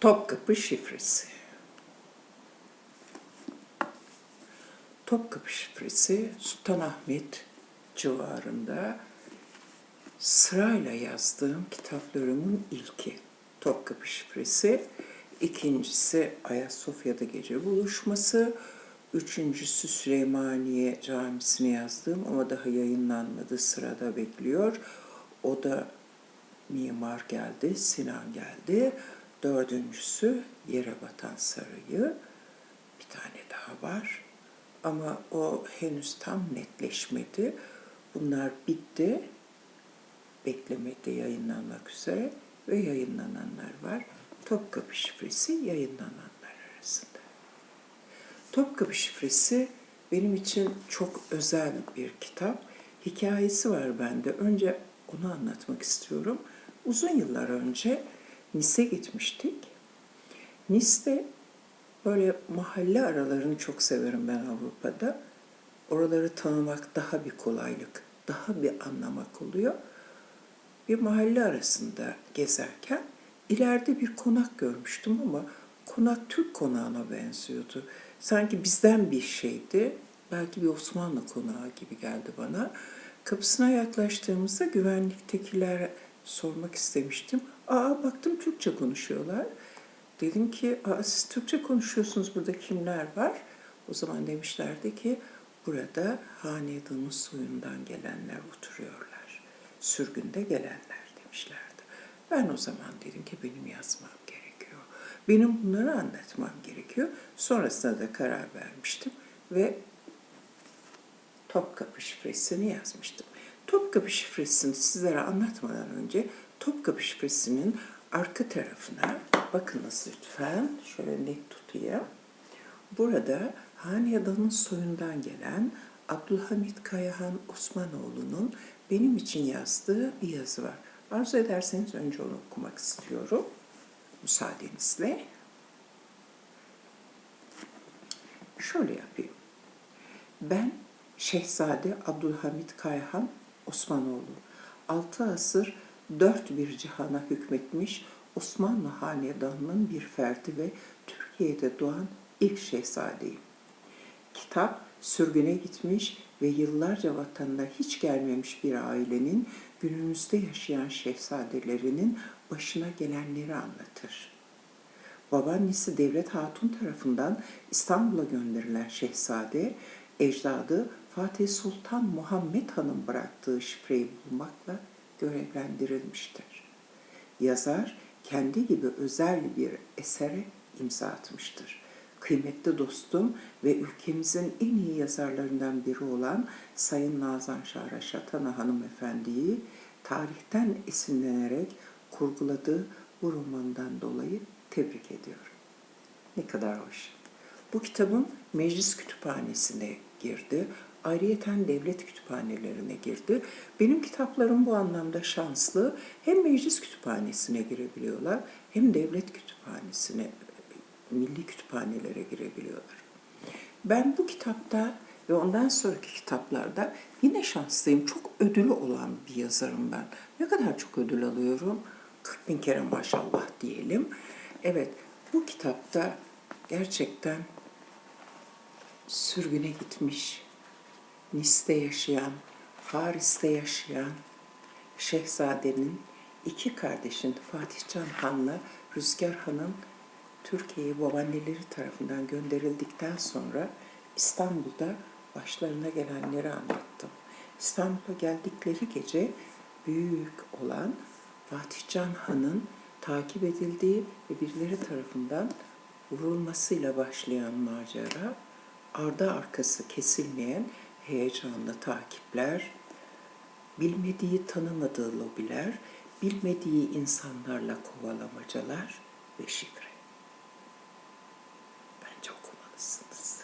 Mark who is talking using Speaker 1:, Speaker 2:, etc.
Speaker 1: Topkapı şifresi. Topkapı şifresi Sultanahmet civarında sırayla yazdığım kitaplarımın ilki. Topkapı şifresi. İkincisi Ayasofya'da gece buluşması. Üçüncüsü Süleymaniye Camisi'ne yazdığım ama daha yayınlanmadı. Sırada bekliyor. O da mimar geldi, Sinan geldi. Dördüncüsü Yere Batan Sarayı. Bir tane daha var. Ama o henüz tam netleşmedi. Bunlar bitti. Beklemede yayınlanmak üzere ve yayınlananlar var. Topkapı şifresi yayınlananlar arasında. Topkapı şifresi benim için çok özel bir kitap. Hikayesi var bende. Önce onu anlatmak istiyorum. Uzun yıllar önce Nice gitmiştik. Nice'de böyle mahalle aralarını çok severim ben Avrupa'da. Oraları tanımak daha bir kolaylık, daha bir anlamak oluyor. Bir mahalle arasında gezerken ileride bir konak görmüştüm ama konak Türk konağına benziyordu. Sanki bizden bir şeydi. Belki bir Osmanlı konağı gibi geldi bana. Kapısına yaklaştığımızda güvenliktekilere sormak istemiştim. Aa baktım Türkçe konuşuyorlar. Dedim ki Aa, siz Türkçe konuşuyorsunuz burada kimler var? O zaman demişlerdi ki burada hanedanın soyundan gelenler oturuyorlar. Sürgünde gelenler demişlerdi. Ben o zaman dedim ki benim yazmam gerekiyor. Benim bunları anlatmam gerekiyor. Sonrasında da karar vermiştim ve Topkapı şifresini yazmıştım. Topkapı şifresini sizlere anlatmadan önce Topkapı şifresinin arka tarafına bakınız lütfen. Şöyle net tutayım. Burada Hanedan'ın soyundan gelen Abdülhamit Kayahan Osmanoğlu'nun benim için yazdığı bir yazı var. Arzu ederseniz önce onu okumak istiyorum. Müsaadenizle. Şöyle yapayım. Ben Şehzade Abdülhamit Kayhan Osmanoğlu. Altı asır dört bir cihana hükmetmiş Osmanlı hanedanının bir ferdi ve Türkiye'de doğan ilk şehzadeyim. Kitap sürgüne gitmiş ve yıllarca vatanına hiç gelmemiş bir ailenin günümüzde yaşayan şehzadelerinin başına gelenleri anlatır. Babaannesi Devlet Hatun tarafından İstanbul'a gönderilen şehzade, ecdadı Fatih Sultan Muhammed Han'ın bıraktığı şifreyi bulmakla görevlendirilmiştir. Yazar kendi gibi özel bir esere imza atmıştır. Kıymetli dostum ve ülkemizin en iyi yazarlarından biri olan Sayın Nazan Şahra Şatana hanımefendiyi tarihten esinlenerek kurguladığı bu romandan dolayı tebrik ediyorum. Ne kadar hoş. Bu kitabın meclis kütüphanesine girdi. Ayrıyeten devlet kütüphanelerine girdi. Benim kitaplarım bu anlamda şanslı. Hem meclis kütüphanesine girebiliyorlar hem devlet kütüphanesine, milli kütüphanelere girebiliyorlar. Ben bu kitapta ve ondan sonraki kitaplarda yine şanslıyım. Çok ödülü olan bir yazarım ben. Ne kadar çok ödül alıyorum? 40 bin kere maşallah diyelim. Evet, bu kitapta gerçekten sürgüne gitmiş, Nis'te yaşayan, Paris'te yaşayan şehzadenin iki kardeşin Fatih Can Han'la Rüzgar Han'ın Türkiye'ye babaanneleri tarafından gönderildikten sonra İstanbul'da başlarına gelenleri anlattım. İstanbul'a geldikleri gece büyük olan Fatih Can Han'ın takip edildiği ve birileri tarafından vurulmasıyla başlayan macera, ardı arkası kesilmeyen heyecanlı takipler, bilmediği tanımadığı lobiler, bilmediği insanlarla kovalamacalar ve şifre. Bence okumalısın.